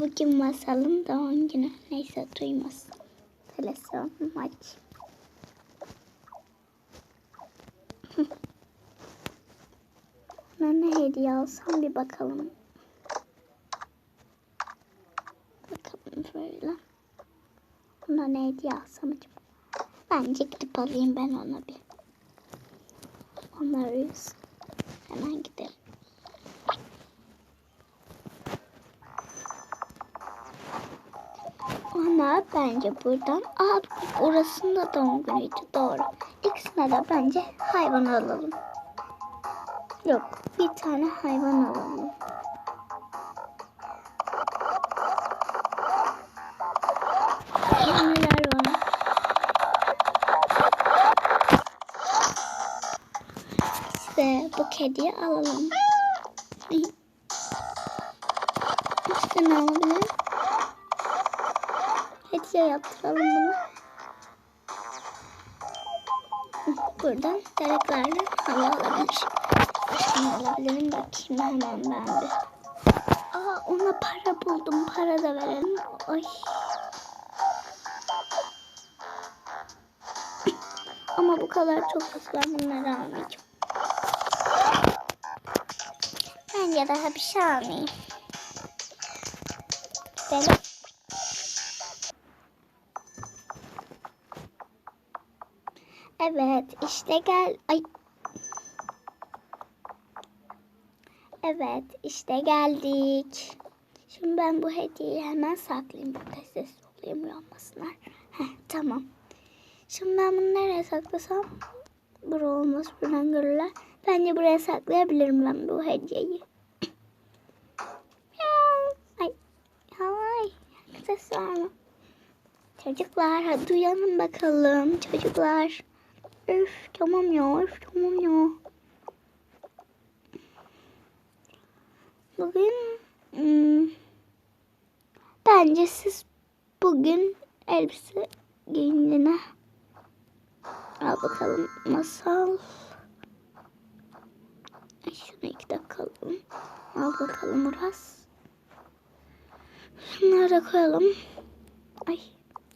Bugün masalın doğum günü. Neyse duymasın. Telefonumu aç. Ben ne hediye alsam bir bakalım. Bakalım şöyle. Ona ne hediye alsam acaba? Bence gidip alayım ben ona bir. Onlar uyusun. Hemen gidelim. Ama bence buradan... Aa orasında doğum günüydü doğru. İkisine de bence hayvan alalım. Yok bir tane hayvan alalım. Neler var? İşte bu kediyi alalım. İşte olabilir? Hediye yaptıralım bunu. Buradan dereklerle hava alabilir. Başka ne alabilirim bakayım hemen ben bir. Aa ona para buldum. Para da verelim. Ay. Ama bu kadar çok ben bunları almayacağım. Bence daha bir şey almayayım. Gidelim. Evet işte gel. Ay. Evet işte geldik. Şimdi ben bu hediyeyi hemen saklayayım. Burada ses olayım uyanmasınlar. Heh, tamam. Şimdi ben bunu nereye saklasam? Bura olmaz buradan görürler. Bence buraya saklayabilirim ben bu hediyeyi. Ay. Ay. Ses var mı? Çocuklar hadi uyanın bakalım çocuklar. Üf tamam ya üf tamam ya. Bugün hmm, bence siz bugün elbise giyinine al bakalım masal. Şunu iki dakika alalım. Al bakalım Uras. Şunları da koyalım. Ay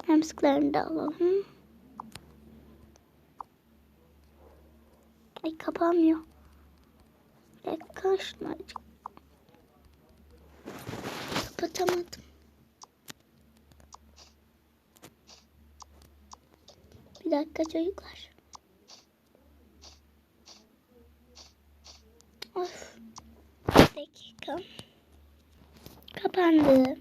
emsiklerini de alalım. Ay kapanmıyor. Dakika şunu açık. Kapatamadım. Bir dakika çocuklar. Of. Bir dakika. Kapandı.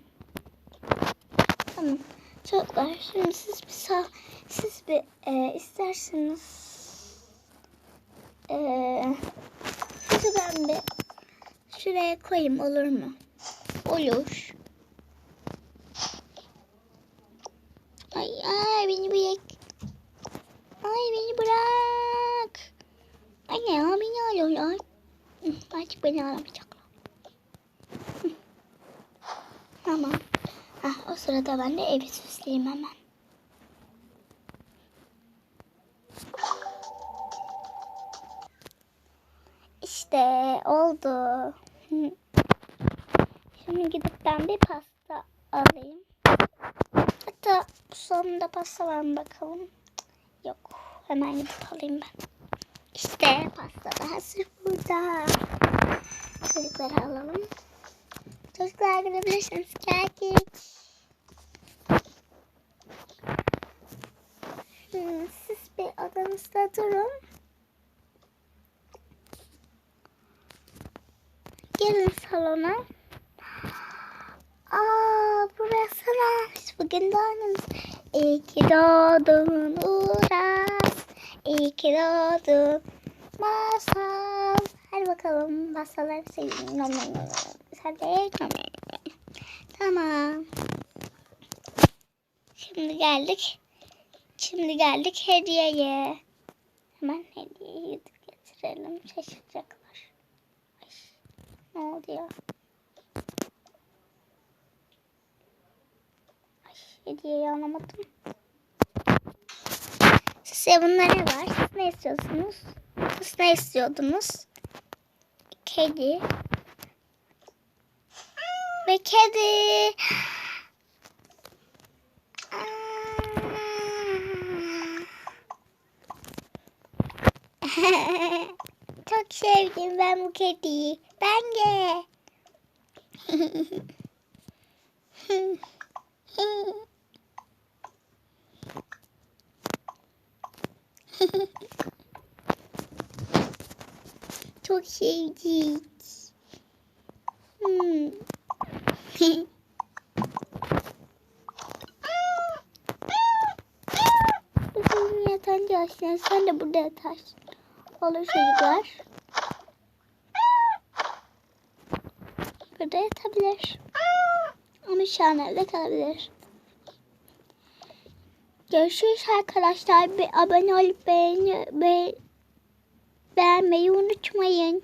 Tamam. Çocuklar şimdi siz bir sağ, siz bir e, isterseniz ee, ben bir şuraya koyayım olur mu? Olur. Ay ay beni bırak. Ay beni bırak. Anne ya beni alıyorlar. Artık beni alamayacaklar. Tamam. Ah, o sırada ben de evi süsleyeyim hemen. İşte oldu. Şimdi gidip ben bir pasta alayım. Hatta sonunda pasta var mı bakalım. Yok. Hemen gidip alayım ben. İşte pasta da hazır burada. Çocukları alalım. Çocuklar gidebilirsiniz. Geldik. Şimdi siz bir odanızda durun. Gelin salona. Aa burası varmış. Bugün doğdunuz. İyi ki doğdun Uras. İyi ki doğdun Masal. Hadi bakalım masalları seveyim. Sen de. Tamam. Şimdi geldik. Şimdi geldik hediyeye. Hemen hediyeyi getirelim. Şaşıracaklar. Ne oldu ya? Ay, hediyeyi alamadım. Size bunlar ne var? Siz ne istiyorsunuz? Siz ne istiyordunuz? Kedi. Ve kedi. Sevdim ben bu kediyi. Ben de. Çok sevdik. Hmm. Yatağında yaşayan sen de burada yatarsın. Olur çocuklar. Burada yatabilir. Ama şu an evde kalabilir. Görüşürüz arkadaşlar. Bir abone olup beğeni, be, beğenmeyi unutmayın.